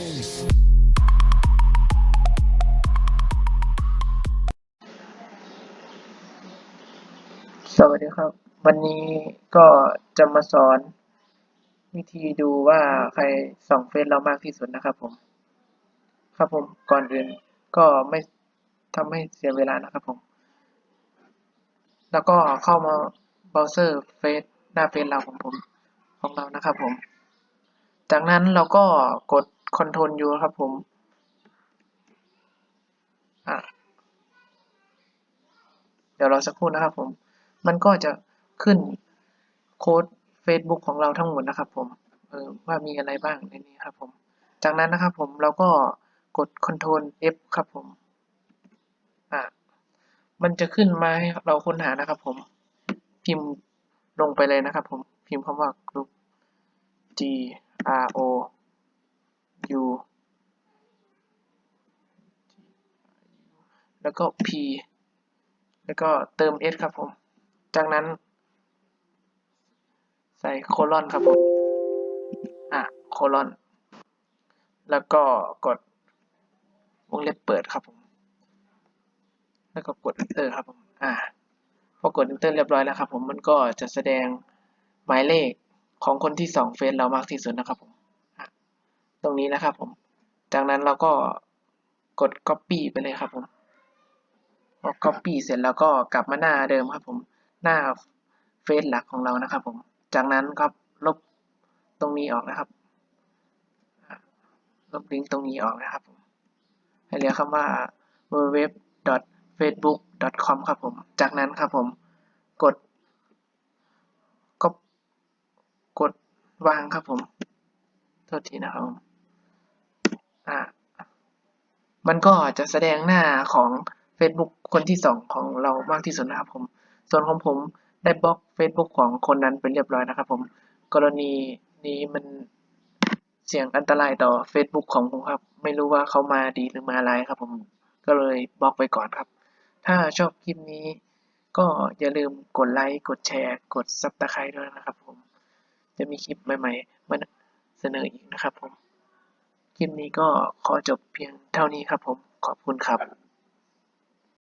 สวัสดีครับ วันนี้ก็จะมาสอนวิธีดูว่าใครส่องเฟซเรามากที่สุดนะครับผม ครับผมก่อนอื่นก็ไม่ทำให้เสียเวลานะครับผม แล้วก็เข้ามาเบราว์เซอร์เฟซหน้าเฟซเราของผมของเรานะครับผม จากนั้นเราก็กด Ctrl U ครับผมเดี๋ยวรอสักครู่นะครับผม มันก็จะขึ้นโค้ด Facebook ของเราทั้งหมดนะครับผมเออว่ามีอะไรบ้างในนี้ครับผม จากนั้นนะครับผมเราก็กด Ctrl F ครับผม อะ มันจะขึ้นมาให้เราค้นหานะครับผม พิมพ์ลงไปเลยนะครับผม พิมพ์คำว่า group G R O U แล้วก็ P แล้วก็เติม S ครับผม จากนั้น ใส่โคลอนครับผม อะ โคลอน แล้วก็กดวงเล็บเปิดครับผม แล้วก็กด enter ครับผม อ่า พอกด enter เรียบร้อยแล้วครับผม มันก็จะแสดงหมายเลขของคนที่ส่องเฟซเรามากที่สุดนะครับผม ตรงนี้นะครับผม จากนั้นเราก็กด copy ไปเลยครับผมพอ copy เสร็จแล้วก็กลับมาหน้าเดิมครับผม หน้าเฟซหลักของเรานะครับผม จากนั้นครับลบตรงนี้ออกนะครับ ลบลิงก์ตรงนี้ออกนะครับผม ให้เหลือคำว่า www.facebook.com ครับผม จากนั้นครับผมกดก็กดวางครับผม โทษทีนะครับผม อ่ามันก็จะแสดงหน้าของ Facebook คนที่สองของเรามากที่สุดนะครับผม ส่วนของผมได้บล็อก Facebook ของคนนั้นเป็นเรียบร้อยนะครับผม กรณีนี้มันเสี่ยงอันตรายต่อ Facebook ของผมครับ ไม่รู้ว่าเขามาดีหรือมาร้ายครับผม ก็เลยบล็อกไปก่อนครับ ถ้าชอบคลิปนี้ ก็อย่าลืมกดไลค์ กดแชร์ กด Subscribe ด้วยนะครับผม จะมีคลิปใหม่ๆมาเสนออีกนะครับผม คลิปนี้ก็ขอจบเพียงเท่านี้ครับผม ขอบคุณครับ